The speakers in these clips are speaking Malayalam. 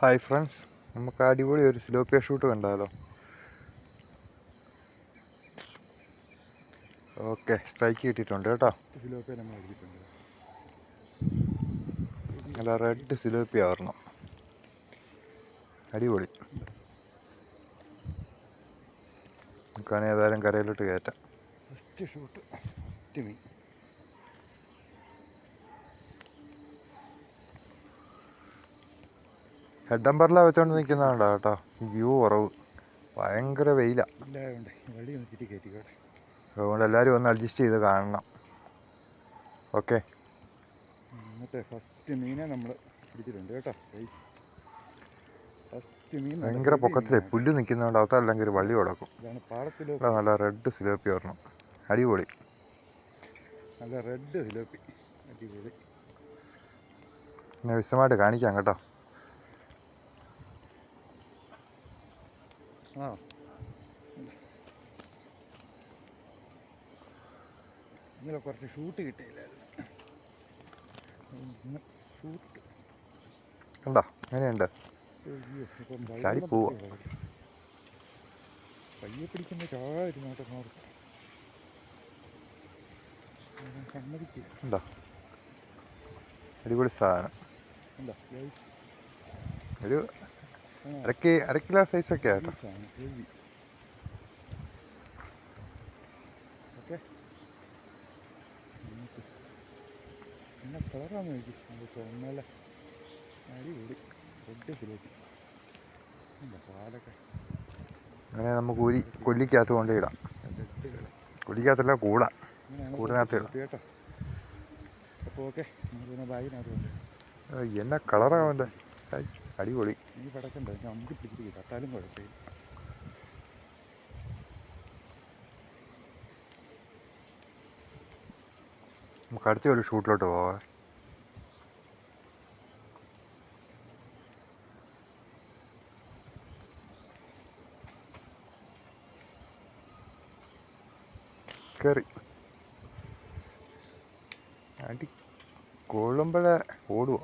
ഹായ് ഫ്രണ്ട്സ് നമുക്ക് അടിപൊളി ഒരു സ്ലോപ്പിയ ഷൂട്ട് കണ്ടാലോ? ഓക്കെ സ്ട്രൈക്ക് കിട്ടിയിട്ടുണ്ട് കേട്ടോ. സിലോപ്പിയ നമ്മൾ അല്ല നല്ല റെഡ് സിലോപ്പിയ വരണം അടിപൊളി. നമുക്കാണ് ഏതായാലും കരയിലോട്ട് കയറ്റാം. ഫസ്റ്റ് ഷൂട്ട് ഫസ്റ്റ് മീൻ ഹെഡ് അമ്പറില വെച്ചോണ്ട് നിൽക്കുന്നതാണ്ടാ കേട്ടോ. വ്യൂ കുറവ് ഭയങ്കര വെയിലാണ് അതുകൊണ്ട് എല്ലാവരും ഒന്ന് അഡ്ജസ്റ്റ് ചെയ്ത് കാണണം. ഓക്കെ ഇന്നത്തെ ഫസ്റ്റ് മീനെ നമ്മൾ പിടിച്ചിട്ടുണ്ട് കേട്ടോ ഗൈസ് ഫസ്റ്റ് മീൻ നല്ല ഭയങ്കര പൊക്കത്തിലെ. പുല്ല് നിൽക്കുന്നതുകൊണ്ട് അതല്ലെങ്കിൽ ഒരു വള്ളി കൊടുക്കും. നല്ല റെഡ് സിലോപ്പി വരണം അടിപൊളി. നല്ല റെഡ് സിലോപ്പി. അടിപൊളി. ഞാൻ വിശദമായിട്ട് കാണിക്കാം കേട്ടോ ആ ഇന്നലെ കുറച്ച് ഷൂട്ട് കിട്ടിയില്ലായിരുന്നു. ഷൂട്ട്. കണ്ടോ അങ്ങനെയുണ്ട് ചാടി പോവാ. പയ്യെ പിടിക്കുന്ന സമ്മതിക്കില്ല. അടിപൊളി സാധനം. ഒരു അര കിലോ സൈസൊക്കെ ആട്ടോ ആണ് ഹെവി ഓക്കെ എന്നാ കളറാന്ന് നോക്കി അത് ചുമല. അടിപൊളി. റെഡ് എന്താ പാലൊക്കെ അങ്ങനെ നമുക്ക് ഊരി കൊല്ലിക്കകത്ത് കൊണ്ടിടാം ഇടാം. കൊല്ലിക്കകത്തല്ല കൂടാ. കൂടിനകത്ത് ഇടാം. ഫിലോപ്പി കേട്ടോ. അപ്പോൾ ഓക്കെ ബാഗിനകത്ത് കൊണ്ട് എന്നാ കളറാ അവന്റെ. അടിപൊളി. ഈ പടക്കണ്ടേ. നമുക്ക് പിടിച്ചിട്ട് കിട്ടാത്താലും കുഴപ്പമില്ല. നമുക്ക് അടുത്ത ഒരു ഷൂട്ടിലോട്ട് പോവാം. കയറി അടി കൊള്ളുമ്പോഴ ഓടുവോ.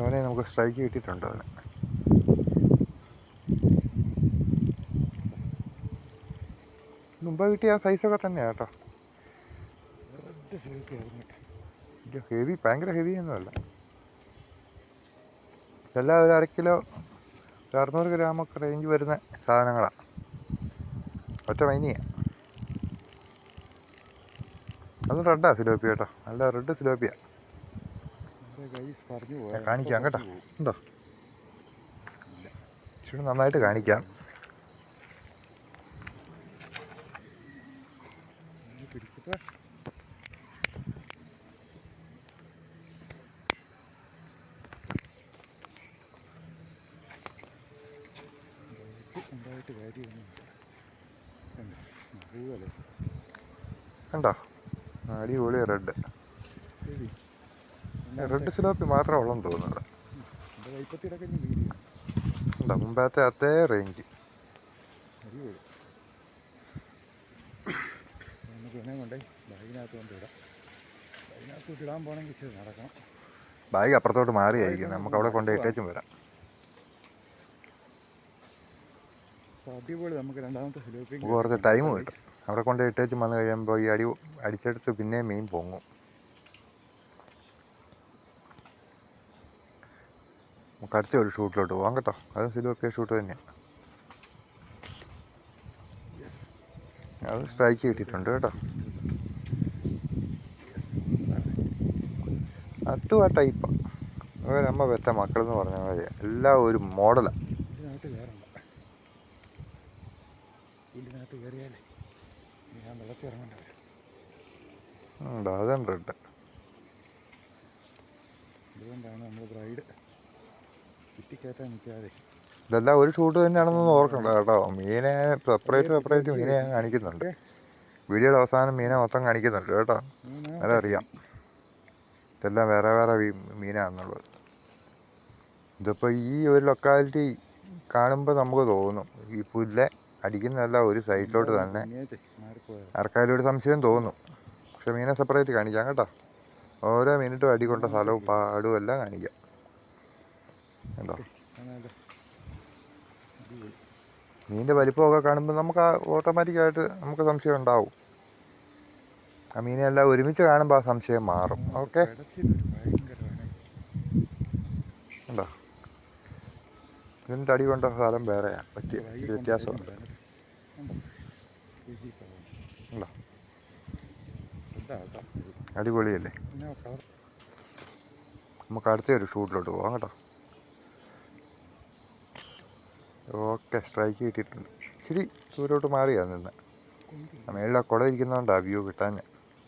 അവനെ നമുക്ക് സ്ട്രൈക്ക് കിട്ടിയിട്ടുണ്ട് അവന്. മുമ്പ് കിട്ടിയ ആ സൈസൊക്കെ തന്നെയാണ് കേട്ടോ. ഹെവി ഭയങ്കര ഹെവി ഒന്നുമല്ല ഇതെല്ലാം ഒരു അര കിലോ ഒരു അറുന്നൂറ് ഗ്രാമൊക്കെ റേഞ്ച് വരുന്ന സാധനങ്ങളാണ് ഒറ്റ മൈനിയാണ് അത് റെഡാണ് സിലോപ്പി കേട്ടോ. നല്ല റെഡ് സിലോപ്പിയാണ് കാണിക്കാം കേട്ടോ. ഉണ്ടോ? ഇച്ചിരി നന്നായിട്ട് കാണിക്കാം ഇത് പിടിക്കട്ടെ ഉണ്ടായിട്ട് കാര്യമൊന്നും അറിയുമല്ലേ കണ്ടോ അടിപൊളി റെഡ് റെഡ് സ്ലോപ്പി മാത്രമേ ഉള്ളെന്ന് തോന്നുന്നു ഉണ്ടോ മുമ്പത്തെ അതേ റേഞ്ച് അടിപൊളി നമുക്ക് വേണേ കൊണ്ടേ ഇടാൻ പോകണമെങ്കിൽ ഇച്ചിരി നടക്കണം. ബാഗ് അപ്പുറത്തോട്ട് മാറിയായിരിക്കും. നമുക്ക് അവിടെ കൊണ്ട് ഇട്ടേച്ചും വരാം. അടിപൊളി നമുക്ക് രണ്ടാമത്തെ കുറച്ച് ടൈം കിട്ടും. അവിടെ കൊണ്ട് ഇട്ടേച്ചും വന്നു കഴിയുമ്പോൾ ഈ അടി അടിച്ചെടുത്ത് പിന്നെ മീൻ പൊങ്ങും. നമുക്ക് അടുത്ത ഒരു ഷൂട്ടിലോട്ട് പോകാം കേട്ടോ. അത് സിലോപ്പിയ ഷൂട്ട് തന്നെയാണ് അത് സ്ട്രൈക്ക് കിട്ടിയിട്ടുണ്ട് കേട്ടോ. അതും ആ ടൈപ്പാണ് അമ്മ പെറ്റ മക്കളെന്ന് പറഞ്ഞ മതി എല്ലാം ഒരു മോഡലാണ് ഇതിനകത്ത് കയറണ്ട ഇതിനകത്ത് കയറിയാലേ ഞാൻ വെള്ളത്തിൽ ഇറങ്ങേണ്ട വരും. ഉണ്ടോ? അതുണ്ട് റെഡ് അതുകൊണ്ടാണ് നമ്മൾ ബ്രൈഡ് നിൽക്കാതെ. ഇതെല്ലാം ഒരു ഷൂട്ട് തന്നെയാണെന്നൊന്നും ഓർക്കണ്ട കേട്ടോ. മീനെ സെപ്പറേറ്റ് സെപ്പറേറ്റ് മീനെ ഞാൻ കാണിക്കുന്നുണ്ട്. വീഡിയോയുടെ അവസാനം മീനെ മൊത്തം കാണിക്കുന്നുണ്ട് കേട്ടോ. അതറിയാം. ഇതെല്ലാം വേറെ വേറെ മീനാണെന്നുള്ളത്. ഇതിപ്പോൾ ഈ ഒരു ലൊക്കാലിറ്റി കാണുമ്പോൾ നമുക്ക് തോന്നും ഈ പുല്ല് അടിക്കുന്നതല്ല ഒരു സൈഡിലോട്ട് തന്നെ ആർക്കാലും ആർക്കായാലും ഒരു സംശയം തോന്നും. പക്ഷെ മീനെ സെപ്പറേറ്റ് കാണിക്കാം കേട്ടോ. ഓരോ മിനിറ്റും അടി കൊണ്ട സ്ഥലവും പാടും എല്ലാം കാണിക്കാം. കേട്ടോ മീനിന്റെ വലിപ്പമൊക്കെ കാണുമ്പോൾ നമുക്ക് ഓട്ടോമാറ്റിക്കായിട്ട് നമുക്ക് സംശയം ഉണ്ടാവും. മീനെല്ലാം ഒരുമിച്ച് കാണുമ്പോൾ ആ സംശയം മാറും. ഓക്കെ? ഉണ്ടോ? ഇതിന്റെ അടി കൊണ്ട സാധനം വേറെയാണ് പറ്റിയ വ്യത്യാസമുണ്ട്. ഉണ്ടോ? അടിപൊളിയല്ലേ? നമുക്ക് അടുത്ത ഒരു ഷൂട്ടിലോട്ട് പോകാം കേട്ടോ. ഓക്കെ സ്ട്രൈക്ക് കിട്ടിയിട്ടുണ്ട്. ഇച്ചിരി ദൂരോട്ട് മാറിയാ നിന്ന്. മേളിൽ ആ കുട ഇരിക്കുന്നതുകൊണ്ടാണ് വ്യൂ കിട്ടാൻ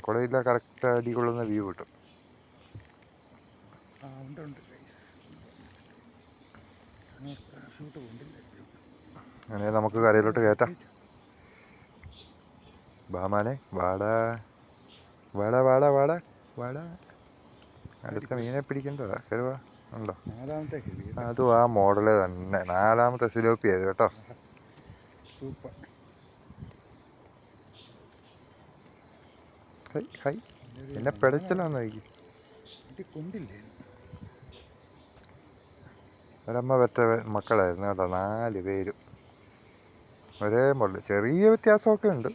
കുടയില്ല കറക്റ്റ് അടി കൊള്ളുന്ന വ്യൂ കിട്ടും. അങ്ങനെ നമുക്ക് കരയിലോട്ട് കയറ്റാം. ബാമാനെ വാടാ. വാടാ വാടാ വാടാ വാടാ. അടുത്ത മീനെ പിടിക്കണ്ടതാ കരുവാ ഉണ്ടോ? അതും ആ മോഡൽ തന്നെ. നാലാമത്തെ സിലോപ്പി ആയത് കേട്ടോ. സൂപ്പർ. ഹൈ ഹൈ. എന്നെ പിടച്ചിലാന്ന് കൊണ്ടില്ലേ? ഒരമ്മ പെറ്റ മക്കളായിരുന്നു കേട്ടോ നാല് പേരും. ഒരേ മോഡൽ ചെറിയ വ്യത്യാസമൊക്കെ ഉണ്ട്.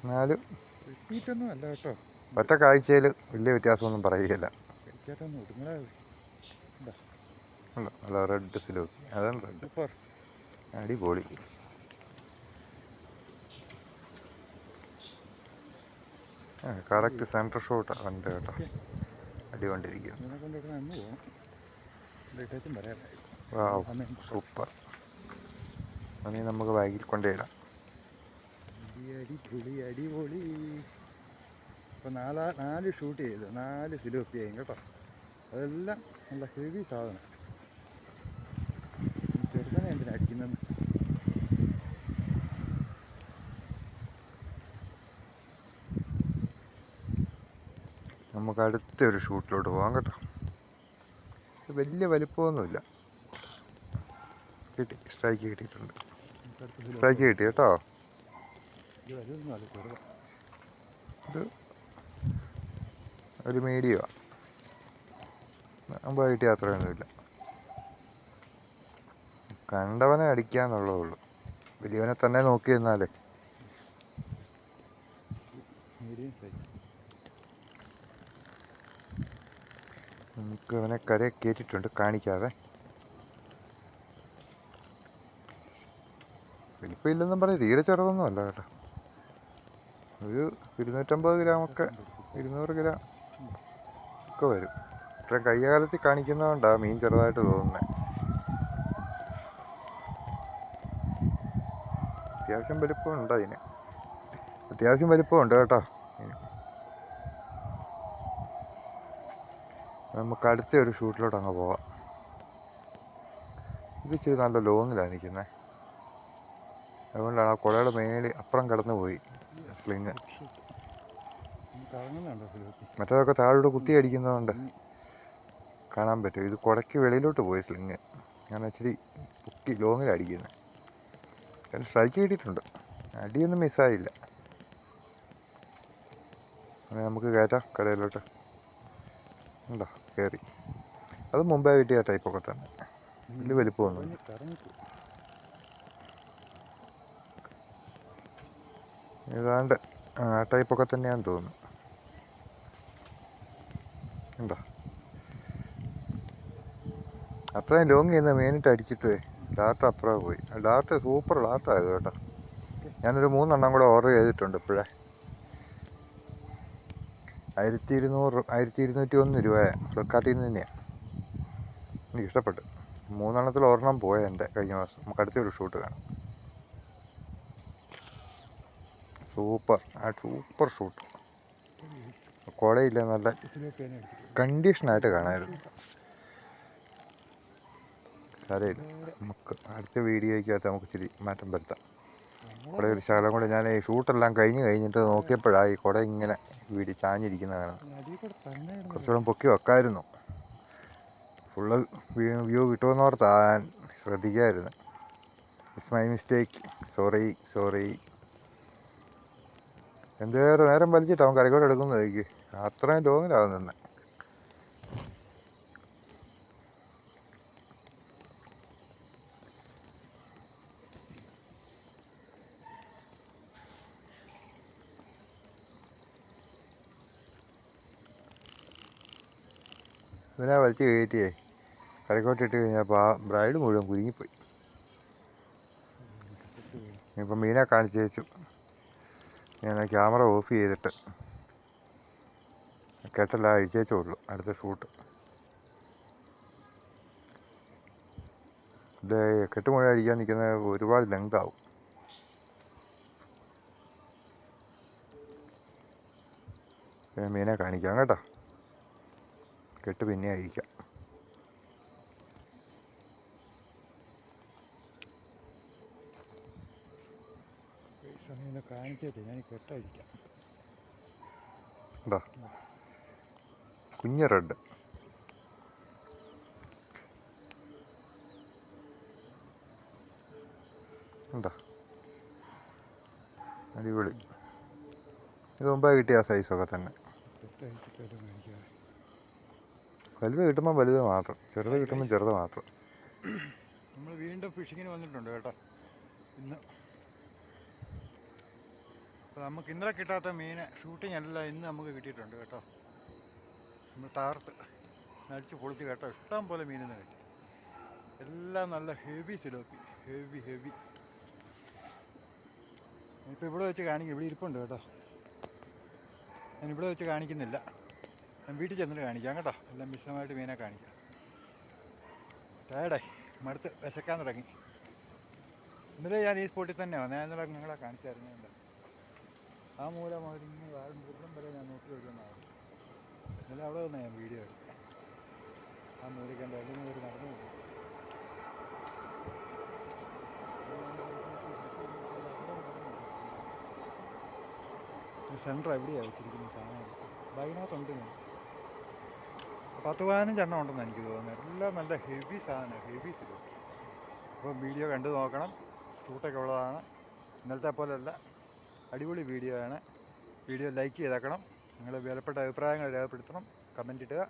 എന്നാലും റിപ്പീറ്റൊന്നും അല്ല കേട്ടോ. ഒറ്റ കാഴ്ചയിൽ വലിയ വ്യത്യാസമൊന്നും പറയുകയില്ല. അല്ല റെഡ് സിലോക്കി അതാണ് റെഡ് അടിപൊളി. കറക്റ്റ് സെന്റർ ഷോട്ടാണ് വണ്ടി കേട്ടോ. സമയം സൂപ്പർ അതിന് നമുക്ക് ബാഗിൽ കൊണ്ടുവരാം അടി അടിപൊളി. ഇപ്പം നാലാ നാല് ഷൂട്ട് ചെയ്തു. നാല് സിലോപ്പിയായും കേട്ടോ. അതെല്ലാം നല്ല ഹെവി സാധനം. ചെറുതാണ് എന്തിനാ അടിക്കുന്നത് നമുക്ക് അടുത്ത ഒരു ഷൂട്ടിലോട്ട് പോകാം കേട്ടോ. വലിയ വലിപ്പമൊന്നുമില്ല. കിട്ടി സ്ട്രൈക്ക് കിട്ടിയിട്ടുണ്ട്. സ്ട്രൈക്ക് കിട്ടി കേട്ടോ. ഇത് ഒരു മീഡിയമാണ് മുമ്പ് കിട്ടിയ അത്രയൊന്നുമില്ല കണ്ടവനെ അടിക്കാന്നുള്ളതേ ഉള്ളൂ. വലിയവനെ തന്നെ നോക്കി നിന്നാലേ മീഡിയം സൈസ് നമുക്ക് അവനെ കര കയറ്റിട്ടുണ്ട് കാണിക്കാതെ വലിപ്പം പറയും തീരെ ചെറുതൊന്നും അല്ല കേട്ടോ. ഒരു ഇരുന്നൂറ്റമ്പത് ഗ്രാമൊക്കെ ഇരുന്നൂറ് ഗ്രാം ഒക്കെ വരും. ഇത്രയും കയ്യകാലത്തിൽ കാണിക്കുന്നതുകൊണ്ടാണ് മീൻ ചെറുതായിട്ട് തോന്നുന്നത് അത്യാവശ്യം വലിപ്പമുണ്ട് അതിന്. അത്യാവശ്യം വലിപ്പമുണ്ട് കേട്ടോ. നമുക്ക് അടുത്ത ഒരു ഷൂട്ടിലോട്ട് അങ്ങ് പോവാം. ഇത് ഇച്ചിരി നല്ല ലോങ്ങിലാണ് നിൽക്കുന്നത് അതുകൊണ്ടാണ് ആ കുഴയുടെ മേളി അപ്പുറം കടന്നു പോയി സ്ലിങ്. മറ്റേതൊക്കെ താഴോട്ട് കുത്തി അടിക്കുന്നതുകൊണ്ട് കാണാൻ പറ്റും. ഇത് കുടയ്ക്ക് വെളിയിലോട്ട് പോയി സ്ലിങ്. ഞാൻ ഇച്ചിരി പൊക്കി ലോങ്ങിലടിക്കുന്നത് അതിന് സ്ട്രൈക്ക് കിട്ടിയിട്ടുണ്ട്. അടിയൊന്നും മിസ്സായില്ല. അങ്ങനെ നമുക്ക് കയറ്റാം കരയിലോട്ട്. ഉണ്ടോ? കയറി. അത് മുമ്പേ കിട്ടിയ ടൈപ്പൊക്കെ തന്നെ. വലിയ വലിപ്പമൊന്നും ഏതാണ്ട് ആ ടൈപ്പൊക്കെ തന്നെയാന്ന് തോന്നുന്നു. ഉണ്ടോ അത്രയും ലോങ് ചെയ്യുന്ന മെയിനിട്ട് അടിച്ചിട്ട് ഡാർട്ട് അപ്പുറം പോയി. ഡാർട്ട് സൂപ്പർ ഡാർട്ടായത് കേട്ടോ. ഞാനൊരു മൂന്നെണ്ണം കൂടെ ഓർഡർ ചെയ്തിട്ടുണ്ട് ഇപ്പോഴേ. ആയിരത്തി ഇരുന്നൂറ് ആയിരത്തി ഇരുന്നൂറ്റി ഒന്ന് രൂപയാണ് ഫ്ലിപ്കാർട്ടിൽ നിന്ന് തന്നെയാണ്. എനിക്ക് ഇഷ്ടപ്പെട്ടു മൂന്നെണ്ണത്തിൽ ഒരെണ്ണം പോയ എന്റെ കഴിഞ്ഞ മാസം. നമുക്ക് അടുത്തൊരു ഷൂട്ട് കാണാം. സൂപ്പർ. Super shoot. കുഴയില്ല നല്ല കണ്ടീഷനായിട്ട് കാണായിരുന്നു. കാര്യമില്ല നമുക്ക് അടുത്ത വീഡിയോയ്ക്കകത്ത് നമുക്ക് ഇച്ചിരി മാറ്റം വരുത്താം. കുട ഒരു ശകലം കൂടെ ഞാൻ ഈ ഷൂട്ടെല്ലാം കഴിഞ്ഞ് കഴിഞ്ഞിട്ട് നോക്കിയപ്പോഴാണ് ഈ കുട ഇങ്ങനെ വീടി ചാഞ്ഞിരിക്കുന്നത് കാണുന്നത്. കുറച്ചുകൂടെ പൊക്കി വെക്കായിരുന്നു. ഫുള്ള് വ്യൂ കിട്ടുമെന്നോർത്താ ഞാൻ ശ്രദ്ധിക്കായിരുന്നു. It's my mistake sorry sorry എന്തേറെ നേരം വലിച്ചിട്ട് അവൻ കരക്കോട്ട് എടുക്കുന്നതായിരിക്കും അത്രയും ലോങ്ങിലാവും ഇവനെ വലിച്ച് കയറ്റിയേ. കരക്കോട്ടിട്ട് കഴിഞ്ഞപ്പോൾ ആ ബ്രൈഡ് മുഴുവൻ കുരുങ്ങിപ്പോയി. ഇപ്പം മീനെ കാണിച്ചു വെച്ചു. ഞാൻ ക്യാമറ ഓഫ് ചെയ്തിട്ട് കെട്ടല്ല അഴിച്ചേച്ചുള്ളൂ അടുത്ത ഷൂട്ട്. ഇത് കെട്ട് മുഴുവൻ അടിക്കാൻ നിൽക്കുന്ന ഒരുപാട് ലെങ്ത് ആവും. മീനെ കാണിക്കാം കേട്ടോ. കെട്ട് പിന്നെ അഴിക്കാം ഈ സമയം കാണിച്ചത് ഞാൻ കെട്ടഴിക്കാം കുഞ്ഞ റെഡ്. ഉണ്ടോ അടിപൊളി. ഇത് മുമ്പേ കിട്ടിയ സൈസൊക്കെ തന്നെ. വലുത് കിട്ടുമ്പോൾ വലുത് മാത്രം. ചെറുത് കിട്ടുമ്പോൾ ചെറുത് മാത്രം. നമ്മൾ വീണ്ടും ഫിഷിങ്ങിന് വന്നിട്ടുണ്ട് കേട്ടോ. ഇന്ന് അപ്പോൾ നമുക്ക് ഇന്നലെ കിട്ടാത്ത മീൻ ഷൂട്ടിങ് അല്ല ഇന്ന് നമുക്ക് കിട്ടിയിട്ടുണ്ട് കേട്ടോ. നമ്മൾ താർത്ത് നടിച്ച് പൊളിച്ച് കേട്ടോ. ഇഷ്ടം പോലെ മീനിന്ന് കിട്ടി. എല്ലാം നല്ല ഹെവി സിലോപ്പി. ഹെവി ഹെവി ഇപ്പോൾ ഇവിടെ വെച്ച് കാണിക്കും ഇവിടെ ഇരിപ്പുണ്ട് കേട്ടോ. ഞാൻ ഇവിടെ വെച്ച് കാണിക്കുന്നില്ല. ഞാൻ വീട്ടിൽ ചെന്നിട്ട് കാണിക്കാം കേട്ടോ. എല്ലാം വിശദമായിട്ട് മീനെ കാണിക്കാം. ടയർഡായി. മടുത്ത് വിശക്കാൻ തുടങ്ങി. ഇന്നലെ ഞാൻ ഈ സ്പോട്ടിൽ തന്നെ വന്നത് ഞാൻ ഇന്നലെ നിങ്ങളെ കാണിച്ചായിരുന്നു എന്താ? ആ മൂലം അവർ ഇങ്ങനെ വാഴും ദൂരം വരെ ഞാൻ നോക്കി വരുന്നതാണ് ഇന്നലെ അവിടെ വന്ന ഞാൻ വീഡിയോ എടുത്തത് ആ മൂലയ്ക്ക് എന്റെ അതിൽ നിന്ന് ഒരു നടന്നു പോകും. സെന്റർ എവിടെയാണ് വെച്ചിരിക്കുന്നത് സാധനം? ബൈനാത്തുണ്ട് ഞാൻ പത്ത് പതിനഞ്ചെണ്ണം ഉണ്ടെന്ന് എനിക്ക് തോന്നുന്നത്. എല്ലാം നല്ല ഹെവി സാധനം ഹെവി സിലോ അപ്പോൾ വീഡിയോ കണ്ടു നോക്കണം. ഷൂട്ടൊക്കെ ഉള്ളതാണ്. ഇന്നലത്തെ പോലെയല്ല അടിപൊളി വീഡിയോ ആണ്. വീഡിയോ ലൈക്ക് ചെയ്തേക്കണം. നിങ്ങളുടെ വിലപ്പെട്ട അഭിപ്രായങ്ങൾ രേഖപ്പെടുത്തണം. കമന്റ് ഇടുക.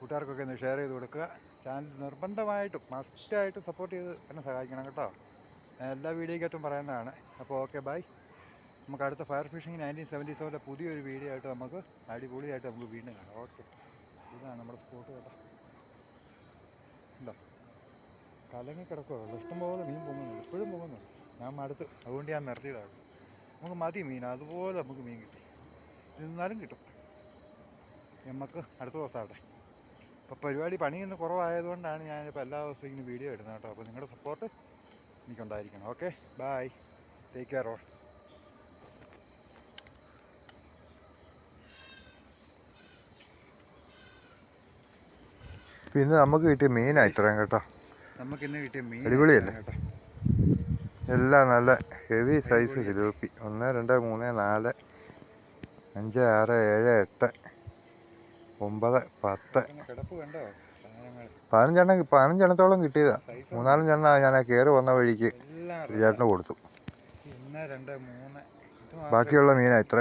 കൂട്ടുകാർക്കൊക്കെ ഒന്ന് ഷെയർ ചെയ്ത് കൊടുക്കുക. ചാനൽ നിർബന്ധമായിട്ടും മസ്റ്റായിട്ട് സപ്പോർട്ട് ചെയ്ത് എന്നെ സഹായിക്കണം കേട്ടോ. എല്ലാ വീഡിയോക്കകത്തും പറയുന്നതാണ്. അപ്പോൾ ഓക്കെ ബൈ നമുക്ക് അടുത്ത ഫയർ ഫിഷിംഗ് നയന്റീൻ സെവന്റി സെവന്റെ പുതിയൊരു വീഡിയോ ആയിട്ട് നമുക്ക് അടിപൊളിയായിട്ട് നമുക്ക് വീണ്ടും കാണാം. ഓക്കെ നമ്മുടെ സ്പോട്ട് കേട്ടോ. ഉണ്ടോ കലങ്ങി കിടക്കുക ഇഷ്ടംപോലെ മീൻ പൊങ്ങുന്നുണ്ട്. ഇപ്പോഴും പൊങ്ങുന്നുണ്ട് ഞാൻ മടുത്ത്. അതുകൊണ്ട് ഞാൻ നിർത്തിയതാണ്. നമുക്ക് മതി മീൻ. അതുപോലെ നമുക്ക് മീൻ കിട്ടി. നിന്നാലും കിട്ടും. നമുക്ക് അടുത്ത ദിവസം ദിവസമാവട്ടെ ഇപ്പോൾ പരിപാടി പണിയൊന്ന് കുറവായതുകൊണ്ടാണ് ഞാനിപ്പോൾ എല്ലാ ദിവസവും ഇങ്ങനെ വീഡിയോ ഇടുന്നത് കേട്ടോ. അപ്പോൾ നിങ്ങളുടെ support എനിക്കുണ്ടായിരിക്കണം. Okay bye take care all പിന്നെ നമുക്ക് കിട്ടിയ മീനാ ഇത്രയും കേട്ടോ. നമുക്ക് ഇന്ന് കിട്ടിയ മീൻ അടിപൊളിയല്ലേ? എല്ലാം നല്ല ഹെവി സൈസ് ഹിലോപ്പി ഒന്ന് രണ്ട് മൂന്ന് നാല് അഞ്ച് ആറ് ഏഴ് എട്ട് ഒമ്പത് പത്ത്. പതിനഞ്ചെണ്ണം പതിനഞ്ചെണ്ണത്തോളം കിട്ടിയതാ. മൂന്നാലഞ്ചെണ്ണ ഞാൻ ആ കയറി വന്ന വഴിക്ക് ചേട്ടന് കൊടുത്തു. ബാക്കിയുള്ള മീനാ ഇത്ര.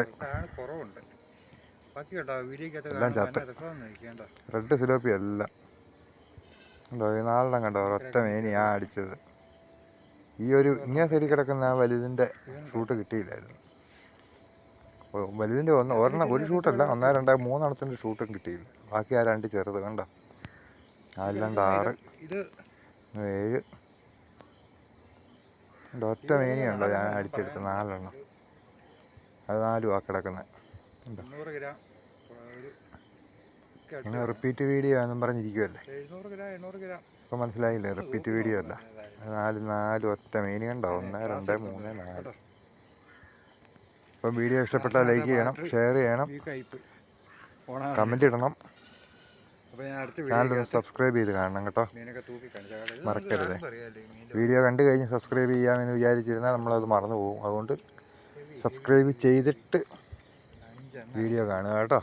എല്ലാം ചത്ത്. റെഡ് സിലോപ്പി എല്ലാം. കണ്ടോ? ഈ നാലെണ്ണം കണ്ടോ? ഒരൊറ്റ മേനിയാ അടിച്ചത്. ഈ ഒരു ഇങ്ങനെ സൈഡിൽ കിടക്കുന്ന ആ വലുതിന്റെ ഷൂട്ട് കിട്ടിയില്ലായിരുന്നു. വലുതിന്റെ ഒന്ന് ഒരെണ്ണം ഒരു ഷൂട്ടല്ല ഒന്നാ രണ്ടാ മൂന്നെണ്ണത്തിന്റെ ഷൂട്ടും കിട്ടിയില്ല. ബാക്കി ആ രണ്ട് ചെറുത് കണ്ടോ? നാല് രണ്ട് ആറ് ഏഴ്. കണ്ടോ? ഒറ്റ മീനിയുണ്ടോ ഞാൻ അടിച്ചെടുത്ത് നാലെണ്ണം. അത് നാലു ആ കിടക്കുന്നത് ഒരു ഇങ്ങനെ റിപ്പീറ്റ് വീഡിയോ എന്നും പറഞ്ഞിരിക്കുമല്ലേ ഇപ്പം മനസ്സിലായില്ലേ? റിപ്പീറ്റ് വീഡിയോ അല്ല. നാല് നാല് ഒറ്റ മീൻ കണ്ടോ? ഒന്ന് രണ്ട് മൂന്ന് നാല്. അപ്പം വീഡിയോ ഇഷ്ടപ്പെട്ടാൽ ലൈക്ക് ചെയ്യണം ഷെയർ ചെയ്യണം. കമന്റ് ഇടണം. ചാനൽ സബ്സ്ക്രൈബ് ചെയ്ത് കാണണം കേട്ടോ. മറക്കരുത്. വീഡിയോ കണ്ടു കഴിഞ്ഞ് സബ്സ്ക്രൈബ് ചെയ്യാമെന്ന് വിചാരിച്ചിരുന്നാൽ നമ്മളത് മറന്നു പോകും. അതുകൊണ്ട് സബ്സ്ക്രൈബ് ചെയ്തിട്ട് വീഡിയോ കാണുക കേട്ടോ.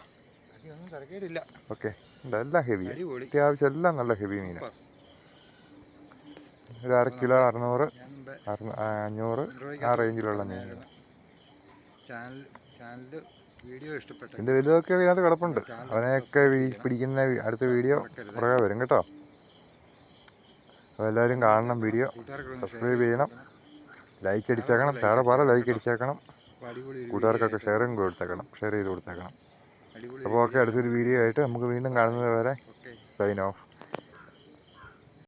ഓക്കെ. എല്ലാം ഹെവി. അത്യാവശ്യം എല്ലാം നല്ല ഹെവി മീന. ഒരു അര കിലോ അറുന്നൂറ് അഞ്ഞൂറ് ആ റേഞ്ചിലുള്ള മീനുകൾ ചാനൽ ചാനൽ വീഡിയോ ഇഷ്ടപ്പെട്ട. ഇതിന്റെ വലുതൊക്കെ ഇതിനകത്ത് കിടപ്പുണ്ട്. അവനെയൊക്കെ വീ- പിടിക്കുന്ന അടുത്ത വീഡിയോ പുറകെ വരും കേട്ടോ. അപ്പോൾ എല്ലാവരും കാണണം വീഡിയോ. സബ്സ്ക്രൈബ് ചെയ്യണം. ലൈക്ക് അടിച്ചേക്കണം. വേറെ പറ ലൈക്ക് അടിച്ചേക്കണം. കൂട്ടുകാർക്കൊക്കെ ഷെയറും കൊടുത്തേക്കണം. ഷെയർ ചെയ്ത് കൊടുത്തേക്കണം. അപ്പോൾ ഓക്കെ അടുത്തൊരു വീഡിയോ ആയിട്ട് നമുക്ക് വീണ്ടും കാണുന്നത് വരെ സൈൻ ഓഫ്